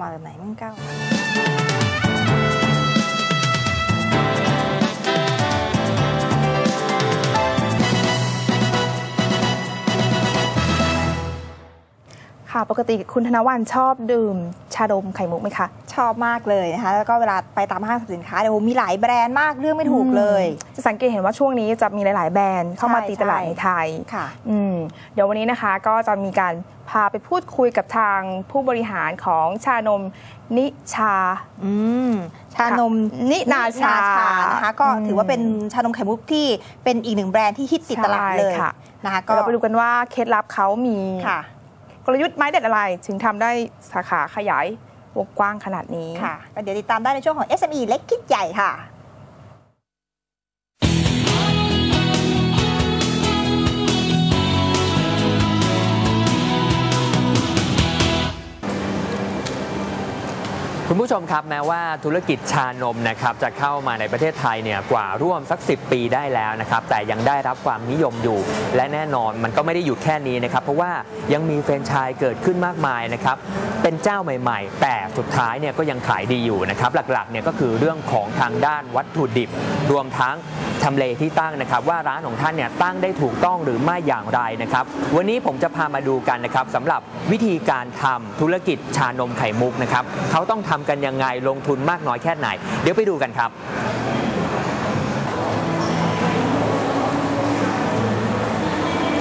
มาจาก ค่ะ ปกติคุณธนวันชอบดื่มชาดมไข่มุกไหมคะ ชอบมากเลยนะคะ แล้วก็เวลาไปตามห้างสรรพสินค้าเดี๋ยวมีหลายแบรนด์มากเรื่องไม่ถูกเลย จะสังเกตเห็นว่าช่วงนี้จะมีหลาย ๆ แบรนด์เข้ามาใช่ตีตลาดใช่ในไทยค่ะอืมเดี๋ยววันนี้นะคะก็จะมีการพาไปพูดคุยกับทางผู้บริหารของชานมนิชาอืมชานมนินาชานะคะก็อืมถือว่าเป็นชานมไข่มุกที่เป็นอีกหนึ่งแบรนด์ที่ฮิตติดตลาดเลยใช่ค่ะนะคะเดี๋ยวเราไปดูกันว่าเคล็ดลับเขามีค่ะ กลยุทธ์ไม้เด็ดอะไร ถึงทำได้สาขาขยายวงกว้างขนาดนี้ค่ะก็เดี๋ยวติดตามได้ในช่วงของ SME เล็กคิดใหญ่ค่ะ ผู้ชมครับแม้ว่าธุรกิจชานมนะครับจะเข้ามาในประเทศไทยเนี่ยกว่าร่วมสัก 10 ปีได้แล้วนะครับแต่ยังได้รับความนิยมอยู่ และแน่นอนมันก็ไม่ได้หยุดแค่นี้นะครับเพราะว่ายังมีแฟรนไชส์เกิดขึ้นมากมายนะครับเป็นเจ้าใหม่ ๆ แต่สุดท้ายเนี่ยก็ยังขายดีอยู่นะครับหลักๆเนี่ยก็คือเรื่องของทางด้านวัตถุดิบ รวมทั้งทำเลที่ตั้งนะครับว่าร้านของท่านเนี่ยตั้งได้ถูกต้องหรือไม่อย่างไรนะครับวันนี้ผมจะพามาดูกันนะครับสำหรับวิธีการทำธุรกิจชานมไข่มุกนะครับเขาต้องทำกันยังไงลงทุนมากน้อยแค่ไหน เดี๋ยวไปดูกันครับ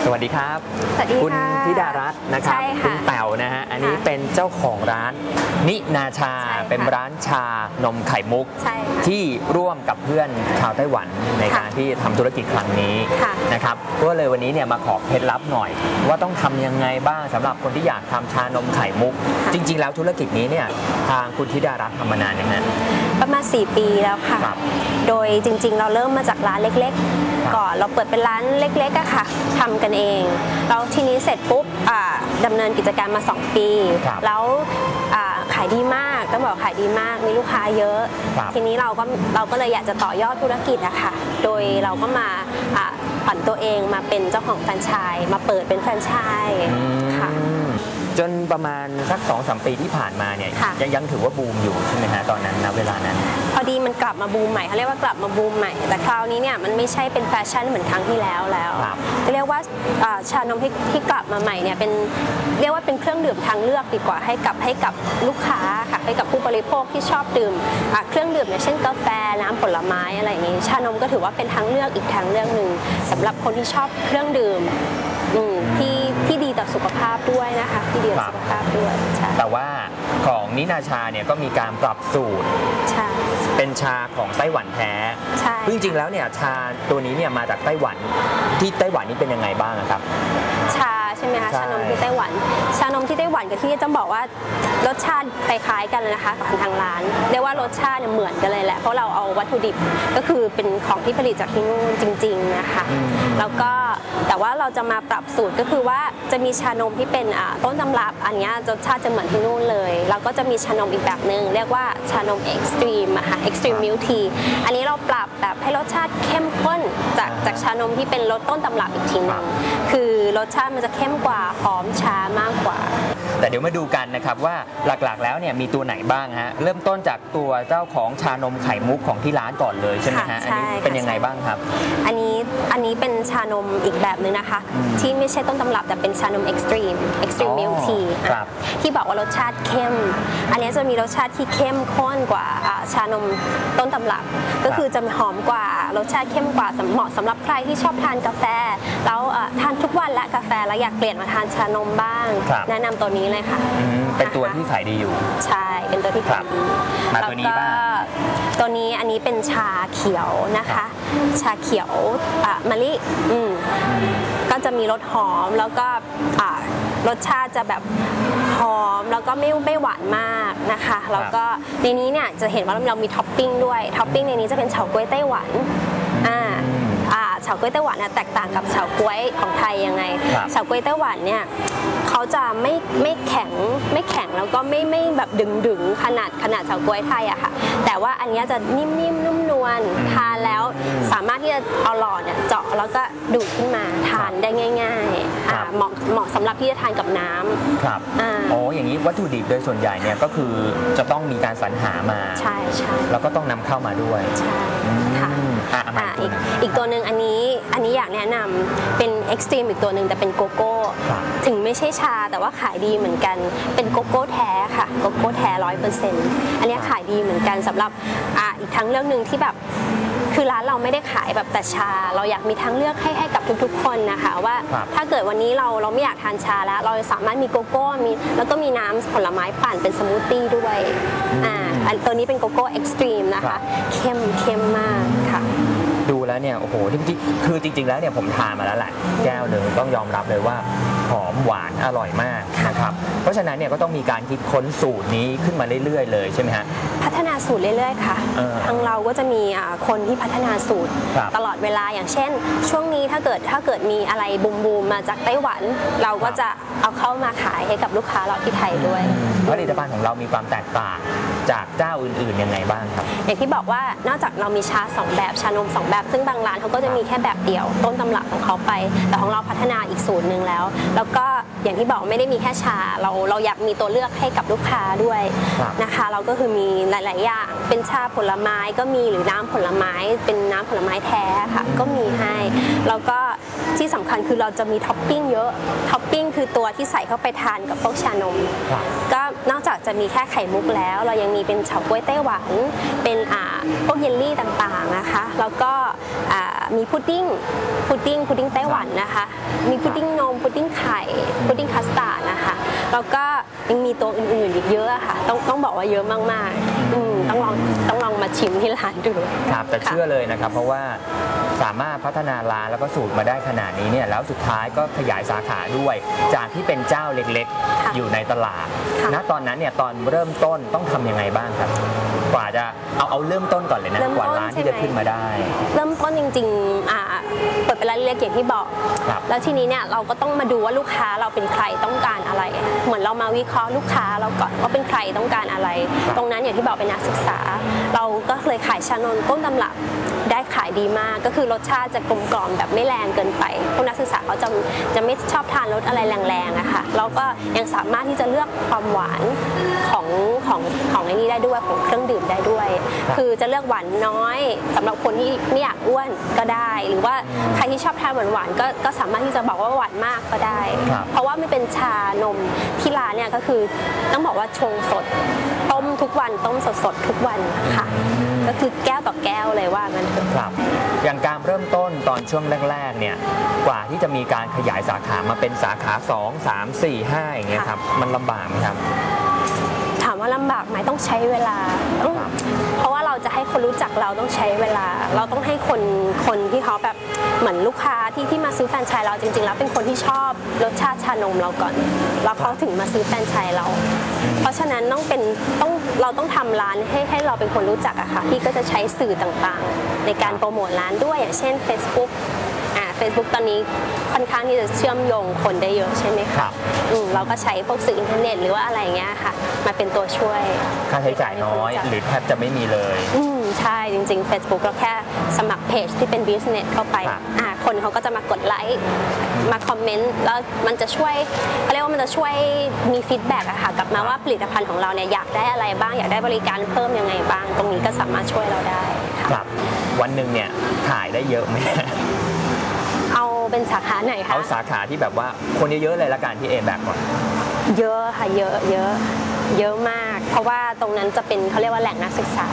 สวัสดีครับ สวัสดีคุณค่ะธิดารัตน์นะครับ ใช่ค่ะคุณแป๋วนะฮะ อันนี้ค่ะเป็นเจ้าของร้าน นินาชา ใช่ค่ะ เป็นร้านชานมไข่มุก ใช่ค่ะ ที่ร่วมกับเพื่อนชาวไต้หวันในค่ะการที่ทำธุรกิจครั้งนี้ค่ะนะครับก็เลยวันนี้เนี่ยมาขอเคล็ดลับหน่อย ว่าต้องทำยังไงบ้างสำหรับคนที่อยากทำชานมไข่มุกจริง ๆ แล้วธุรกิจนี้เนี่ยทางคุณธิดารัตน์ทำมานานยังไง ประมาณ 4 ปีแล้วค่ะ ครับ โดยจริงๆ เราเริ่มมาจากร้านเล็กครับๆก่อนเราเปิดเป็นร้านเล็กๆอะค่ะทำกันเองแล้วทีนี้เสร็จปุ๊บอ่าดำเนินกิจการมา 2 ปี ครับแล้วอ่าขายดีมากต้องบอกขายดีมากมีลูกค้าเยอะ ครับ ทีนี้เราก็เราก็เลยอยากจะต่อยอดธุรกิจอะค่ะโดยเราก็มาอ่าผันตัวเองมาเป็นเจ้าของแฟรนไชส์มาเปิดเป็นแฟรนไชส์ค่ะอืม จนประมาณสักสองสามปีที่ผ่านมาเนี่ยค่ะ ยังยังถือว่าบูมอยู่ใช่ไหมฮะตอนนั้นนะเวลานั้น พอดีมันกลับมาบูมใหม่เขาเรียกว่ากลับมาบูมใหม่ แต่คราวนี้เนี่ยมันไม่ใช่เป็นแฟชั่นเหมือนครั้งที่แล้วแล้วครับ จะเรียกว่าอ่าชานมที่ที่กลับมาใหม่เนี่ยเป็นเรียกว่าเป็นเครื่องดื่มทางเลือกดีกว่าให้กับให้กับลูกค้าค่ะให้กับผู้บริโภคที่ชอบดื่มอะเครื่องดื่มอย่างเช่นกาแฟน้ำผลไม้อะไรอย่างนี้ชานมก็ถือว่าเป็นทางเลือกอีกทางเลือกหนึ่งสำหรับคนที่ชอบเครื่องดื่มอืม นินาชาเนี่ยก็มีการปรับสูตร ใช่ เป็นชาของไต้หวันแท้ใช่ ซึ่งจริงๆแล้วเนี่ยชาตัวนี้เนี่ยมาจากไต้หวันที่ไต้หวันนี่เป็นยังไงบ้างอะครับชา ใช่ไหมคะใช่ชานมที่ไต้หวัน ชานมที่ไต้หวันกับที่นี่จะบอกว่ารสชาติคล้ายๆกันเลยนะคะของทางร้านเรียกว่ารสชาติเนี่ยเหมือนกันเลยแหละเพราะเราเอาวัตถุดิบก็คือเป็นของที่ผลิตจากที่นู่นจริง ๆนะคะอืมแล้วก็แต่ว่าเราจะมาปรับสูตรก็คือว่าจะมีชานมที่เป็นอ่าต้นตำรับ อันเนี้ยรสชาติจะเหมือนที่นู่นเลยแล้วก็จะมีชานมอีกแบบหนึ่งเรียกว่าชานมเอ็กซ์ตรีมอะค่ะเอ็กซ์ตรีมมิลทีอันนี้เราปรับแบบให้รสชาติเข้มข้นจากจากชานมที่เป็นรสต้นตำรับอีกทีหนึงคือรสชาติมันจะเข้มกว่าหอมช้ามากกว่า แต่เดี๋ยวมาดูกันนะครับว่าหลักๆ แล้วเนี่ยมีตัวไหนบ้างฮะเริ่มต้นจากตัวเจ้าของชานมไข่มุกของที่ร้านก่อนเลยใช่ไหมค่ะฮะใช่อันนี้ค่ะเป็นยังไงใช่บ้างครับ อันนี้อันนี้เป็นชานมอีกแบบหนึ่งนะคะอืมที่ไม่ใช่ต้นตำรับแต่เป็นชานมเอ็กซ์ตรีมเอ็กซ์ตรีมอ๋อมิลทีครับที่บอกว่ารสชาติเข้ม อันนี้จะมีรสชาติที่เข้มข้นกว่าอ่าชานมต้นตำรับ ก็คือจะหอมกว่ารสชาติเข้มกว่าสำเหมาะสำหรับใครที่ชอบทานกาแฟ แล้วเอ่อทานทุกวัน และกาแฟแล้วอยากเปลี่ยนมาทานชานมบ้าง ครับ แนะนำตัวนี้เลยค่ะอืมเป็นตัวที่ขายดีอยู่ ใช่เป็นตัวที่ครัขายบดีมาตัวนี้บ้าง แล้วก็ตัวนี้อันนี้เป็นชาเขียวนะคะ ชาเขียวอะมะลิอืมก็จะมีรสหอมแล้วก็อ่ารสชาติจะแบบหอมแล้วก็ไม่ไม่หวานมากนะคะแล้วก็ในนี้เนี่ยจะเห็นว่าเรามีท็อปปิ้งด้วยท็อปปิ้งในนี้จะเป็นเฉาก๊วยไต้หวันอ่าอ่าเฉาก๊วยไต้หวันเนี่ยแตกต่างกับเฉาก๊วยของไทยยังไงครับเฉาก๊วยไต้หวันเนี่ยเขาจะไม่ไม่แข็งไม่แข็งแล้วก็ไม่ไม่แบบดึงดึงๆขนาดขนาดเฉาก๊วยไทยอะค่ะแต่ว่าอันเนี้ยจะนิ่มๆนุ่มนวลทานแล้วสามารถที่จะเอาหลอดเนี่ยเจาะแล้วก็ดูดขึ้นมาทานได้ง่ายๆอ่าครับเหมาะเหมาะสำหรับที่จะทานกับน้ำครับอ่าอ๋ออย่างนี้วัตถุดิบโดยส่วนใหญ่เนี่ยก็คือจะต้องมีการสรรหามาใช่ใช่แล้วก็ต้องนำเข้ามาด้วยใช่ค่ะ อืมอะเอามาอ่าอีอีกกตัวหนึ่งอีกตัวหนึ่งอันนี้อันนี้อยากแนะนำเป็นเอ็กซ์ตรีมอีกตัวหนึ่งแต่เป็นโกโก้ ครับ ถึงไม่ใช่ชาแต่ว่าขายดีเหมือนกัน เป็นโกโก้แท้ค่ะโกโก้แท้ร้อยเปอร์เซ็นต์อันนี้ขายดีเหมือนกันสำหรับอ่าอีกทั้งเรื่องหนึ่งที่แบบคือร้านเราไม่ได้ขายแบบแต่ชา เราอยากมีทางเลือกให้ให้กับทุกๆ คนนะคะว่าครับถ้าเกิดวันนี้เราเราไม่อยากทานชาแล้ว เราสามารถมีโกโก้มีแล้วก็มีน้ำผลไม้ปั่นเป็นสมูทตี้ด้วยอ่าอันตัวนี้เป็นโกโก้เอ็กซ์ตรีมนะครัคะ บ เข้มเข้มมาก ค่ะดู แล้วเนี่ยโอ้โหจริงๆคือจริง ๆ แล้วเนี่ยผมทานมาแล้วแหละแก้วหนึ่งต้องยอมรับเลยว่าหอมหวานอร่อยมากนะครับเพราะฉะนั้นเนี่ยก็ต้องมีการคิดค้นสูตรนี้ขึ้นมาเรื่อยๆ เลยใช่ไหมฮะพัฒนาสูตรเรื่อยๆค่ะเออทางเราก็จะมีอ่าคนที่พัฒนาสูตรครับตลอดเวลาอย่างเช่น ช่วงนี้ถ้าเกิดถ้าเกิดมีอะไรบูมบูมๆมาจากไต้หวัน เราก็จะเอาเข้ามาขายให้กับลูกค้าเราที่ไทยด้วยผลิตภัณฑ์ของเรามีความแตกต่างจากเจ้าอื่นๆยังไงบ้างครับอย่างที่บอกว่านอกจากเรามีชาสองแบบชานมสองแบบซึ่งบางร้านเขาก็จะมีแค่แบบเดียว ต้นตำรับของเขาไป แต่ของเราพัฒนาอีกสูตรหนึ่งแล้ว แล้วก็อย่างที่บอกไม่ได้มีแค่ชา เราเราอยากมีตัวเลือกให้กับลูกค้าด้วยครับนะคะ เราก็คือมีหลาย ๆ อย่าง เป็นชาผลไม้ก็มีหรือน้ำผลไม้ เป็นน้ำผลไม้แท้ค่ะก็มีให้แล้วก็ ที่สำคัญคือเราจะมีท็อปปิ้งเยอะท็อปปิ้งคือตัวที่ใส่เข้าไปทานกับพวกชานมครับก็นอกจากจะมีแค่ไข่มุกแล้ว เรายังมีเป็นเฉาก๊วยไต้หวันเป็นอ่าพวกเยลลี่ต่างๆนะคะ แล้วก็อ่ามีพุดดิ้งพุดดิ้งพุดดิ้งไต้หวันนะคะ มีพุดดิ้งนมพุดดิ้งไข่พุดดิ้งคัสตาร์ดนะคะแล้วก็ยังมีตัวอื่นๆอีกเยอะอะค่ะ ต้องต้องบอกว่าเยอะมากๆอืมต้องลองต้องลอง มาชิมที่ร้านดูครับแต่ค่ะเชื่อเลยนะครับ เพราะว่าสามารถพัฒนาร้านแล้วก็สูตรมาได้ขนาดนี้เนี่ยแล้วสุดท้ายก็ขยายสาขาด้วย จากที่เป็นเจ้าเล็กค่ะๆอยู่ในตลาดค่ะณตอนนั้นเนี่ยตอนเริ่มต้นต้องทำยังไงบ้างครับ กว่าจะเอาเอาเริ่มต้นก่อนเลยนะเริ่มกว่าต้นร้านใช่ที่ไหมจะขึ้นมาได้ เริ่มต้นจริงๆอ่า เปิดเป็นร้านเล็กอย่างที่บอก ครับแล้วทีนี้เนี่ยเราก็ต้องมาดูว่าลูกค้าเราเป็นใครต้องการอะไร เหมือนเรามาวิเคราะห์ลูกค้าเราก่อนว่าเป็นใครต้องการอะไรครับตรงนั้นอย่างที่บอกเป็นนักศึกษา เราก็เลยขายชานมต้นตำรับได้ขายดีมากก็คือรสชาติจะกลมกล่อมแบบไม่แรงเกินไปพวกนักศึกษาเขาจะจะไม่ชอบทานรสอะไรแรงๆอะค่ะแล้วก็ยังสามารถที่จะเลือกความหวาน ของของของไอ้นี้ได้ด้วยของเครื่องดื่มได้ด้วยครับคือจะเลือกหวานน้อยสำหรับคนที่ไม่อยากอ้วนก็ได้ หรือว่าใครที่ชอบทานหวานๆก็ก็สามารถที่จะบอกว่าหวานมากก็ได้ครับเพราะว่ามันเป็นชานมที่ร้านเนี่ยก็คือต้องบอกว่าชงสด ต้มทุกวันต้มสดๆทุกวันค่ะ ก็คือแก้วต่อแก้วเลยว่างั้นเถอะครับอย่างการเริ่มต้นตอนช่วงแรกๆเนี่ยกว่าที่จะมีการขยายสาขามาเป็นสาขา 2 3 4 5อย่างเงี้ยครับมันลำบากไหมครับถาม ว่าลำบากไหมต้องใช้เวลาต้องครับเพราะว่าเราจะให้คนรู้จักเราต้องใช้เวลา เราต้องให้คนคนที่เขาแบบเหมือนลูกค้าที่ที่มาซื้อแฟรนไชส์เราจริง ๆ แล้วเป็นคนที่ชอบรสชาติชานมเราก่อน แล้วเขาถึงมาซื้อแฟรนไชส์เรา เพราะฉะนั้นต้องเป็นต้องเราต้องทำร้านให้ให้เราเป็นคนรู้จักอะค่ะพี่ก็จะใช้สื่อต่างๆ ในการโปรโมทร้านด้วยอย่างเช่น Facebook อ่า Facebook ตอนนี้ค่อนข้างที่จะเชื่อมโยงคนได้เยอะใช่ไหมคะครับอืมเราก็ใช้พวกสื่ออินเทอร์เน็ตหรือว่าอะไรอย่างเงี้ยค่ะ มาเป็นตัวช่วย ค่าใช้จ่ายน้อย หรือแทบจะไม่มีเลย อืมใช่จริง ๆ Facebook เราแค่สมัครเพจที่เป็น business เข้าไปครับอ่าคนเขาก็จะมากดไลค์มาคอมเมนต์แล้วมันจะช่วยเขาเรียกว่ามันจะช่วยมีฟีดแบ็กอะค่ะกลับมาว่าผลิตภัณฑ์ของเราเนี่ยอยากได้อะไรบ้าง อยากได้บริการเพิ่มยังไงบ้าง ตรงนี้ก็สามารถช่วยเราได้ค่ะ ครับ วันหนึ่งเนี่ยขายได้เยอะไหม เอาเป็นสาขาไหนคะเอาสาขาที่แบบว่าคนเยอะๆเลยละกันที่เอแบกก่อน เยอะค่ะเยอะเยอะเยอะมาก เพราะว่าตรงนั้นจะเป็นเขาเรียกว่าแหล่งนักศึกษา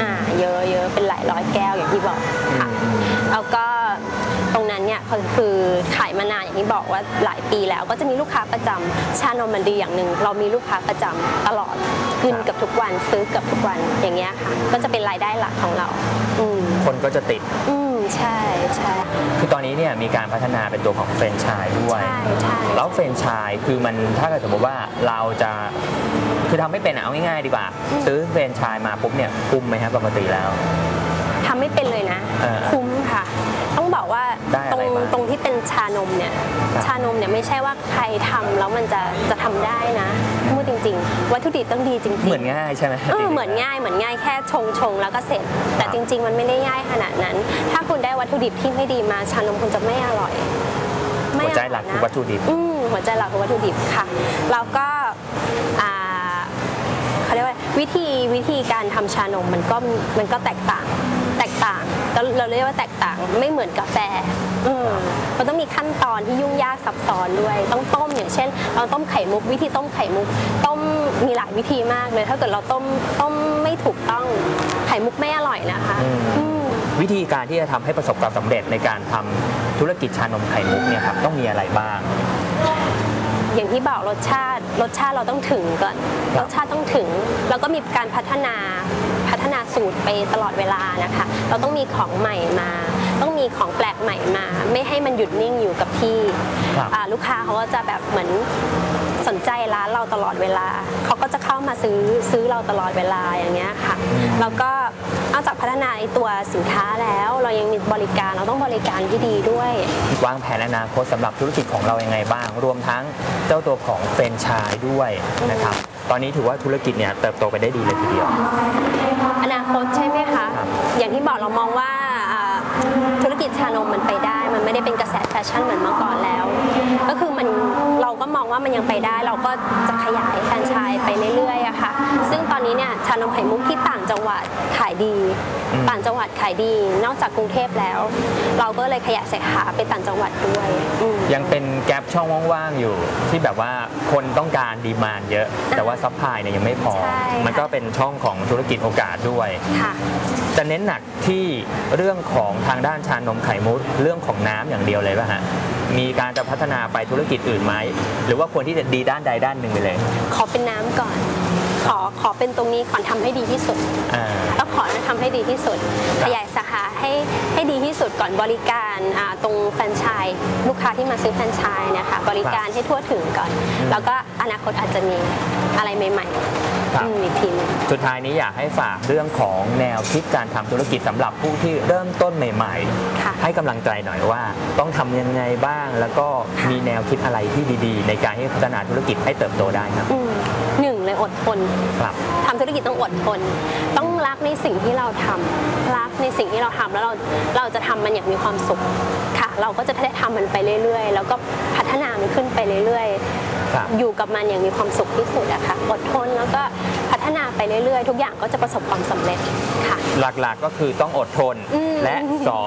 อ่าเยอะเยอะเป็นหลายร้อยแก้วอย่างที่บอกค่ะอืมแล้วก็ตรงนั้นเนี่ยคือคือขายมานานอย่างที่บอกว่าหลายปีแล้วก็จะมีลูกค้าประจำชานมมันดีอย่างหนึ่งเรามีลูกค้าประจำตลอดกินครับเกับทุกวันซื้อเกับทุกวันอย่างเงี้ยค่ะก็จะเป็นรายได้หลักของเราอืมคนก็จะติดอืม ใช่ใช่คือตอนนี้เนี่ยมีการพัฒนาเป็นตัวของแฟรนไชส์ด้วย ใช่ใช่แล้วแฟรนไชส์คือมันถ้าเกิดสมมติว่าเราจะคือทำไม่เป็นอะเอาง่ายๆดีกว่า ซื้อแฟรนไชส์มาปุ๊บเนี่ยคุ้มไหมครับปกติแล้ว ทำไม่เป็นเลยนะ เออ คุ้ม ชานมเนี่ยครับชานมเนี่ยไม่ใช่ว่าใครทำแล้วมันจะจะทำได้นะพูดจริง ๆ วัตถุดิบต้องดีจริงๆเหมือนง่ายใช่ไหมเออเหมือนง่ายเหมือนง่ายแค่ชงชงแล้วก็เสร็จ แต่ครับจริง ๆ มันไม่ได้ง่ายขนาดนั้น ถ้าคุณได้วัตถุดิบที่ไม่ดีมาชานมคุณจะไม่อร่อยไม่หัวอใจร่อยหลักคือนะวัตถุดิบอืมหัวใจหลักคือวัตถุดิบค่ะแล้วก็อ่าเขาเรียกว่าวิธีวิธีการทำชานมมันก็มันก็แตกต่าง แตกต่างเราเราเรียกว่าแตกต่างไม่เหมือนกาแฟอืมมันต้องมีขั้นตอนที่ยุ่งยากซับซ้อนด้วย ต้องต้มอย่างเช่น เราต้มไข่มุกวิธีต้มไข่มุก ต้มมีหลายวิธีมากเลย ถ้าเกิดเราต้มต้มไม่ถูกต้องไข่มุกไม่อร่อยนะคะอืมอืมวิธีการที่จะทำให้ประสบความสำเร็จในการทำธุรกิจชานมไข่มุกเนี่ยครับต้องมีอะไรบ้าง อย่างที่บอกรสชาติรสชาติเราต้องถึงก่อนครัรบสชาติต้องถึง แล้วก็มีการพัฒนาพัฒนา สูตรไปตลอดเวลานะคะ เราต้องมีของใหม่มา ต้องมีของแปลกใหม่มา ไม่ให้มันหยุดนิ่งอยู่กับที่ครับอ่าลูกค้าเขาก็จะแบบเหมือนสนใจร้านเราตลอดเวลา เขาก็จะเข้ามาซื้อซื้อเราตลอดเวลาอย่างเงี้ยค่ะ แล้วก็นอกจากพัฒนาไอ้ตัวสินค้าแล้ว เรายังมีบริการเราต้องบริการที่ดีด้วย วางแผนอนาคตสำหรับธุรกิจของเรายังไงบ้าง รวมทั้งเจ้าตัวของเฟรนไชส์ด้วยนะครับ ตอนนี้ถือว่าธุรกิจเนี่ยเติบโตไปได้ดีเลยทีเดียว อนาคตใช่ไหมคะครับอย่างที่บอกเรามองว่าอ่าธุรกิจชานมมันไปได้ มันไม่ได้เป็นกระแสแฟชั่นเหมือนเมื่อก่อนแล้ว ก็คือมันเราก็มองว่ามันยังไปได้ เราก็จะขยายแฟรนไช นนี้เนี่ยชานมไข่มุกที่ต่างจังหวัดขายดีอืมต่างจังหวัดขายดี นอกจากกรุงเทพแล้ว เราก็เลยขยายสาขาไปต่างจังหวัดด้วยอืมยังเป็นแกลบช่องว่างๆอยู่ ที่แบบว่าคนต้องการดีมานเยอะ แต่ว่าซัพพลายเนี่ยยังไม่พอใช่ค่ะมันก็เป็นช่องของธุรกิจโอกาสด้วยค่ะจะเน้นหนักที่เรื่องของทางด้านชานมไข่มุกเรื่องของน้ำอย่างเดียวเลยป่ะฮะมีการจะพัฒนาไปธุรกิจอื่นไหมหรือว่าควรที่จะดีด้านใดด้านหนึ่งไปเลย ขอเป็นน้ำก่อน ขอขอเป็นตรงนี้ก่อนทำให้ดีที่สุดอ่าต้องขอทำให้ดีที่สุดครัขบยายสาขาให้ให้ดีที่สุดก่อนบริการอ่าตรงแฟรนไชส์ลูกค้าที่มาซื้อแฟรนไชส์นะคะบริการให้ทั่วถึงก่อน แล้วก็อนาคตอาจจะมีอะไรใหม่ครับๆอืมอีกทีหนึงสุดท้ายนี้อยากให้ฝากเรื่องของแนวคิดการทำธุรกิจสำหรับผู้ที่เริ่มต้นใหม่ค่ะๆให้กำลังใจหน่อยว่า ต้องทำยังไงบ้าง แล้วก็มีแนวคิดอะไรที่ดี ๆ ในการที่พัฒนาธุรกิจให้เติบโตได้ครับ อืมหนึ่งเลยอดทนครับทำธุรกิจต้องอดทน ต้องรักในสิ่งที่เราทำรักในสิ่งที่เราทำแล้วเราเราจะทำมันอย่างมีความสุขค่ะ เราก็จะได้ทำมันไปเรื่อยๆ แล้วก็พัฒนามันขึ้นไปเรื่อยๆครับอยู่กับมันอย่างมีความสุขที่สุดอะค่ะอดทนแล้วก็พัฒนาไป เรื่อยๆ ทุกอย่างก็จะประสบความสำเร็จค่ะ หลักๆก็คือต้องอดทน อืมและ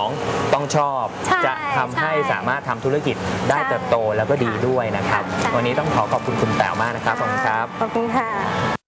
2 ต้องชอบ ใช่จะทำให้ใช่สามารถทำธุรกิจได้ใช่เติบโตแล้วก็ดีด้วยนะครับ ใช่ วันนี้ต้องขอขอบคุณคุณแต๋วมากนะครับขอบคุณครับ ขอบคุณค่ะ